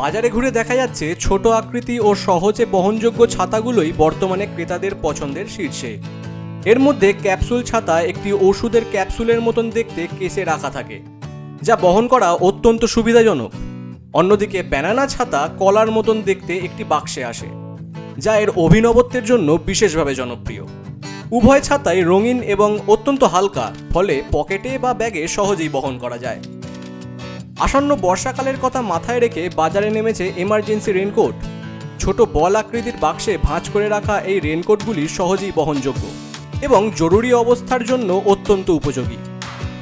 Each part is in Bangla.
বাজারে ঘুরে দেখা যাচ্ছে ছোট আকৃতি ও সহজে বহনযোগ্য ছাতাগুলোই বর্তমানে ক্রেতাদের পছন্দের শীর্ষে। এর মধ্যে ক্যাপসুল ছাতা একটি ওষুধের ক্যাপসুলের মতন দেখতে কেসে রাখা থাকে, যা বহন করা অত্যন্ত সুবিধাজনক। অন্যদিকে ব্যানানা ছাতা কলার মতন দেখতে একটি বাক্সে আসে, যা এর অভিনবত্বের জন্য বিশেষভাবে জনপ্রিয়। উভয় ছাতাই রঙিন এবং অত্যন্ত হালকা, ফলে পকেটে বা ব্যাগে সহজেই বহন করা যায়। আসন্ন বর্ষাকালের কথা মাথায় রেখে বাজারে নেমেছে এমার্জেন্সি রেনকোট ছোট বল আকৃতির বাক্সে ভাঁজ করে রাখা এই রেনকোটগুলি সহজেই বহনযোগ্য এবং জরুরি অবস্থার জন্য অত্যন্ত উপযোগী।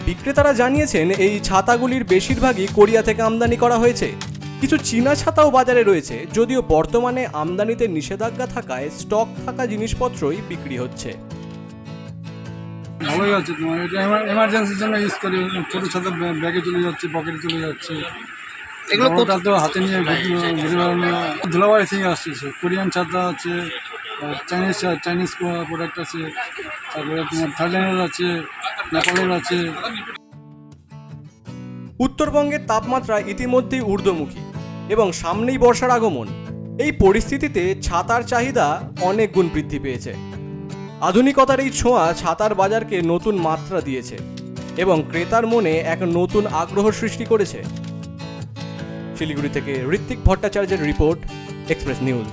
বিক্রেতারা জানিয়েছেন, এই ছাতাগুলির বেশিরভাগই কোরিয়া থেকে আমদানি করা হয়েছে। কিছু চীনা ছাতাও বাজারে রয়েছে, যদিও বর্তমানে আমদানিতে নিষেধাজ্ঞা থাকায় স্টক থাকা জিনিসপত্রই বিক্রি হচ্ছে। ভালোই আছে তোমার। এটা এমার্জেন্সির জন্য ইউজ করি। ছোটো ছোটো ব্যাগে চলে যাচ্ছে পকেটে চলে যাচ্ছে। এগুলো তো হাতে নিয়ে ঘুরে বেড়ানো ধুলাবাড়ি থেকে আসছে কোরিয়ান ছাতা আছে চাইনিজ চাইনিজ প্রোডাক্ট আছে। তারপরে তোমার থাইল্যান্ডের আছে নেপালের আছে। উত্তরবঙ্গের তাপমাত্রা ইতিমধ্যেই ঊর্ধ্বমুখী এবং সামনেই বর্ষার আগমন। এই পরিস্থিতিতে ছাতার চাহিদা অনেক গুণ বৃদ্ধি পেয়েছে। আধুনিকতার এই ছোঁয়া ছাতার বাজারকে নতুন মাত্রা দিয়েছে এবং ক্রেতার মনে এক নতুন আগ্রহ সৃষ্টি করেছে। শিলিগুড়ি থেকে ঋত্বিক ভট্টাচার্যের রিপোর্ট, এক্সপ্রেস নিউজ।